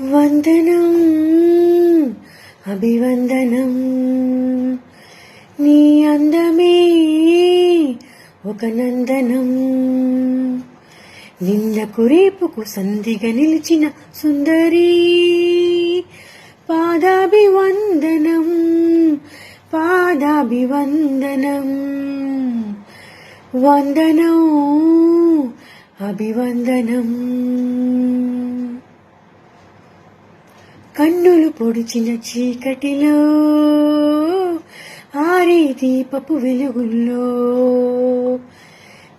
వందనం అభివందనం. నీ అందమే ఒక నందనం. నిన్నకు రేపుకు సంధిగా నిలిచిన సుందరి పాదాభివందనం పాదాభివందనం. వందనం అభివందనం. కన్నులు పొడిచిన చీకటిలో ఆరే దీపపు వెలుగుల్లో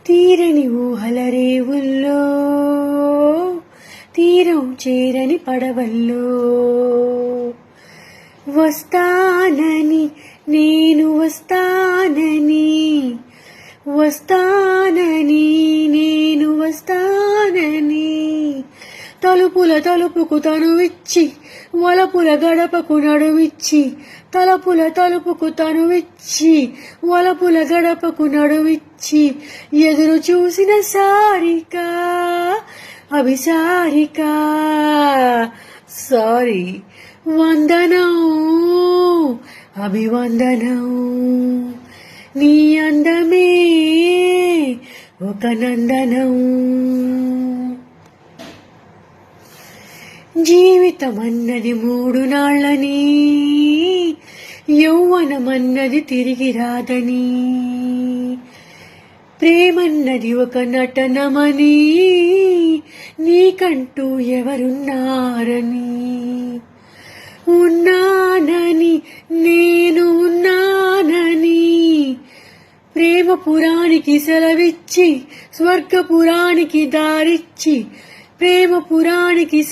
తీరని ఊహల రేవుల్లో తీరం చేరని పడవల్లో. వస్తానని నేను వస్తానని వస్తానని తలుపుల తలుపుకు తనువిచ్చి వలపుల గడపకు నడువిచ్చి తలపుల తలుపుకు తనువిచ్చి వలపుల గడపకు నడువిచ్చి ఎదురు చూసిన సారిక అభిసారిక. సారీ వందనం అభివందనం. నీ అందమే ఒక నందనం. జీవితమన్నది మూడు నాళ్ళని యౌవనమన్నది తిరిగి రాదని ప్రేమన్నది ఒక నటనమని నీకంటూ ఎవరున్నారని. ఉన్నానని నేను ఉన్నానని ప్రేమ పురానికి సెలవిచ్చి స్వర్గపురానికి దారిచ్చి ప్రేమ పురానికి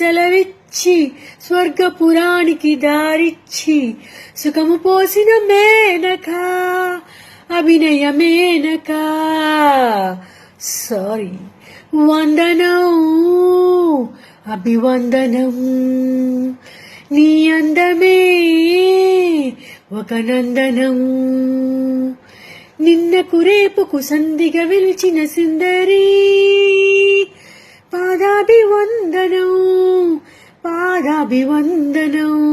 సెలవిచ్చి స్వర్గపురానికి దారిచ్చి సుఖము పోసిన మేనక అభినయ మేనక. సారీ వందనం అభివందనం. నీ అందమే ఒక నందనం. నిన్నకు రేపుకు సంధిగా విలిచిన సుందరి పాదాభివందనం